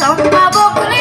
সম্ভব